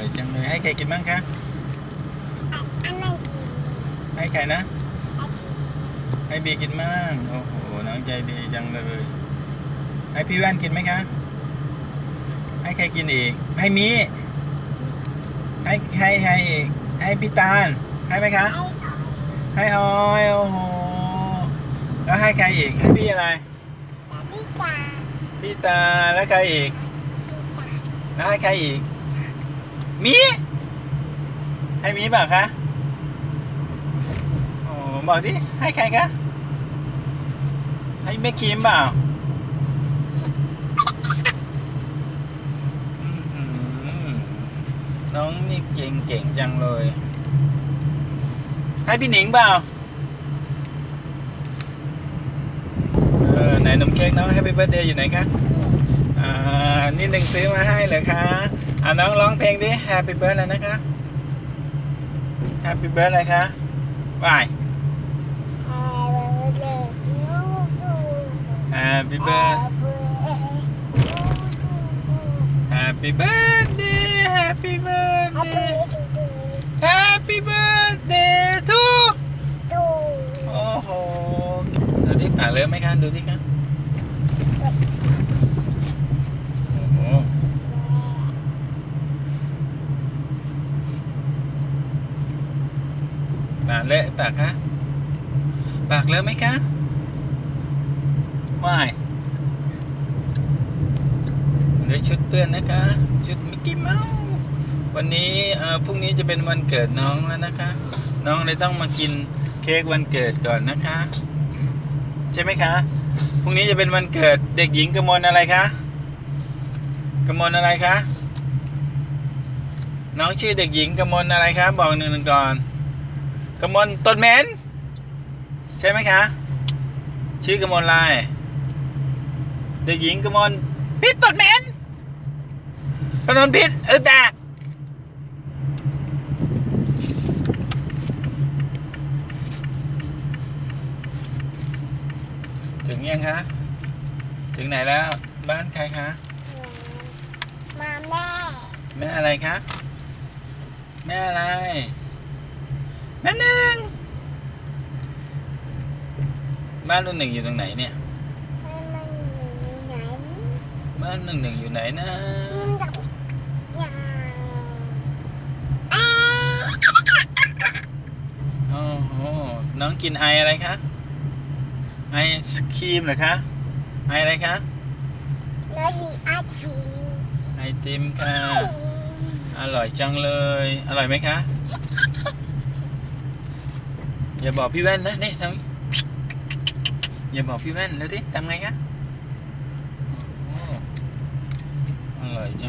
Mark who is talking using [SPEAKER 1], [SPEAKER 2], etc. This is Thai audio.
[SPEAKER 1] อยจังเลยให้ใครกินบ้างคะ
[SPEAKER 2] อันนั้นกิน
[SPEAKER 1] ให้ใครนะ
[SPEAKER 2] อันนี้
[SPEAKER 1] ให้บีกินบ้างโอ้โหน้องใจดีจังเลยให้พี่แว่นกินไหมคะ ให้ใครกินอีก ให้มีให้ให้ให้อีกให้พี่ตาลให้ไหมคะ
[SPEAKER 2] ไอ้อ๋อย
[SPEAKER 1] ให้ออยโอ้โหแล้วให้ใครอีกให้พี่อะไร
[SPEAKER 2] แต่พี่จ๋า
[SPEAKER 1] พี่ตาแล้วใครอีก
[SPEAKER 2] พี่จ๋า
[SPEAKER 1] แล้วให้ใครอีก มีให้มีเปล่าคะโอ้บอกดิให้ใครคะให้แม่คิมเปล่าน้องนี่เก่งเก่งจังเลย ให้พี่หนิงเปล่าเออไหนนมเค้กน้อง Happy Birthday อยู่ไหนคะานี่หนึ่งซื้อมาให้เหรอคะอ่าน้องร้องเพลงดิ Happy Birthday อะไรนะคะ Happy Birthday อะไรคะวาย
[SPEAKER 2] Happy birthday
[SPEAKER 1] Happy birthday Happy birthday Happy birthday to โอ้โหดูดิปากเลอะไหมคะดูดิคะโอ้โหปาก เละปากคะปากเลอะไหมคะว่ายด้ชุดเปื้อนนะคะ ชุดมิกกี้เมาส์วันนี้อ่อพรุ่งนี้จะเป็นวันเกิดน้องแล้วนะคะ น้องเลยต้องมากินเค้กวันเกิดก่อนนะคะ ใช่ไหมคะพรุ่งนี้จะเป็นวันเกิดเด็กหญิงกมลอะไรคะกมลอะไรคะน้องชื่อเด็กหญิงกมลอะไรคะบอกหนึ่งหนึ่งก่อน กมลต้นเหม็นใช่ไหมคะ ชื่อกมลอะไรเด็กหญิงกมลพิษต้นเหม็นกมลพิษเออตาถึงยังคะถึงไหนแล้ว บ้านใครคะ
[SPEAKER 2] มาแม่
[SPEAKER 1] แม่อะไรคะแม่อะไร แม่หนึ่งบ้านรุ่นหนึ่งอยู่ตรงไหนเนี่ย
[SPEAKER 2] มันมันอยู่ไหน
[SPEAKER 1] บ้านหนึ่งหนึ่งอยู่ไหนนะ
[SPEAKER 2] มันดับยาอ้า
[SPEAKER 1] โอ้โหน้องกินไออะไรคะไอศครีมเหรอคะไออะไรคะ
[SPEAKER 2] แล้วมีอาจิน
[SPEAKER 1] ไอติมค่ะอร่อยจังเลย อร่อยไหมคะ อย่าบอกพี่แว่นนะนี่ทำอย่าบอกพี่แว่นแล้วที่ทำไงคะโอ้โหอร่อยจัง